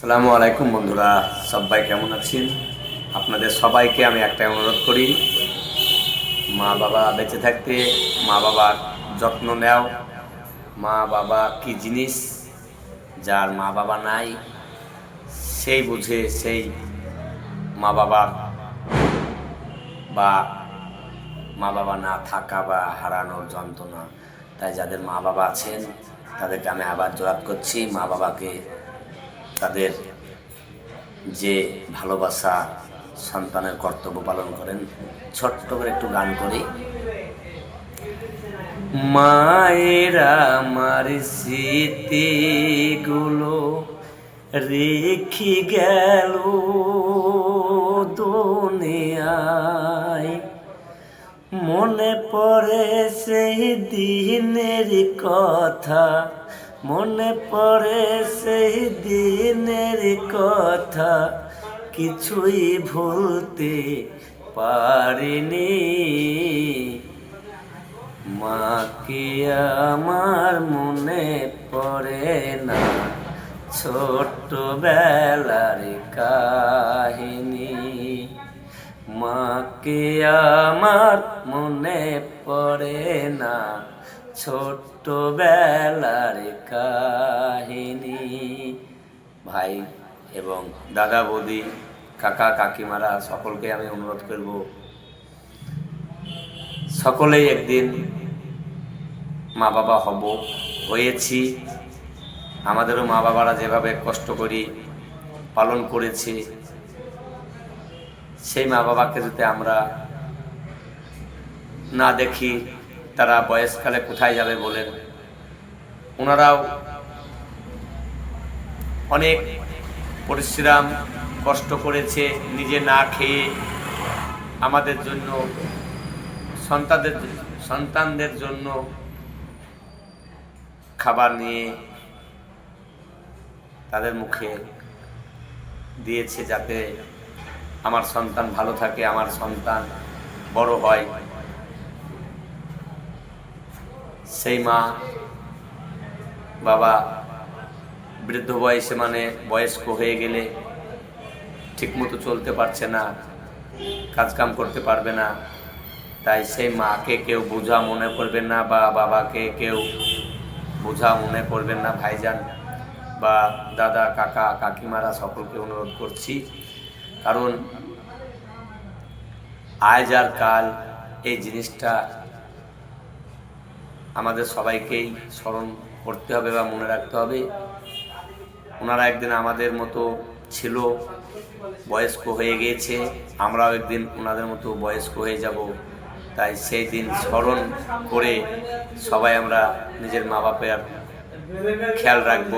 আসসালামু আলাইকুম বন্ধুরা, সবাই কেমন আছেন? আপনাদের সবাইকে আমি একটাই অনুরোধ করি মা বাবা বেঁচে থাকতে মা বাবার যত্ন নেও। মা বাবা কি জিনিস যার মা বাবা নাই, সেই বুঝে সেই মা বাবার বা মা বাবা না থাকা বা হারানোর যন্ত্রণা। তাই যাদের মা বাবা আছেন, তাদেরকে আমি আবার জোরাত করছি। মা বাবাকে তাদের যে ভালোবাসা সন্তানের কর্তব্য পালন করেন, ছোট্ট করে একটু গান করি। মায়েরা আমার স্মৃতিগুলো রেখে গেল দুনিয়ায়। মনে পড়ে সেই দিনের কথা মনে পড়ে সেই দিনের কথা। কিছুই ভুলতে পারিনি। মা মাকে আমার মনে পড়ে না ছোট্টবেলার কাহিনী। মাকে আমার মনে পড়ে না ছোট্টবেলার কাহিনী। ভাই এবং দাদা, বৌদি, কাকা, কাকিমারা, সকলকে আমি অনুরোধ করব, সকলেই একদিন মা বাবা হব, হয়েছি। আমাদেরও মা বাবারা যেভাবে কষ্ট করি, পালন করেছে, সেই মা বাবাকে যদি আমরা না দেখি তারা বয়সকালে কোথায় যাবে বলেন? ওনারাও অনেক পরিশ্রম, কষ্ট করেছে, নিজে না খেয়ে আমাদের জন্য, সন্তানদের সন্তানদের জন্য খাবার নিয়ে তাদের মুখে দিয়েছে যাতে আমার সন্তান ভালো থাকে, আমার সন্তান বড় হয়। সেই মা বাবা বৃদ্ধ বয়সে মানে বয়স্ক হয়ে গেলে ঠিকমতো চলতে পারছে না, কাজকাম করতে পারবে না। তাই সেই মাকে কেউ বোঝা মনে করবেন না বা বাবাকে কেউ বোঝা মনে করবেন না। ভাইজান বা দাদা, কাকা, কাকিমারা সকলকে অনুরোধ করছি, কারণ আজ আর কাল এই জিনিসটা আমাদের সবাইকেই স্মরণ করতে হবে বা মনে রাখতে হবে। ওনারা একদিন আমাদের মতো ছিল, বয়স্ক হয়ে গিয়েছে, আমরাও একদিন ওনাদের মতো বয়স্ক হয়ে যাব। তাই সেই দিন স্মরণ করে সবাই আমরা নিজের মা বাপের খেয়াল রাখব।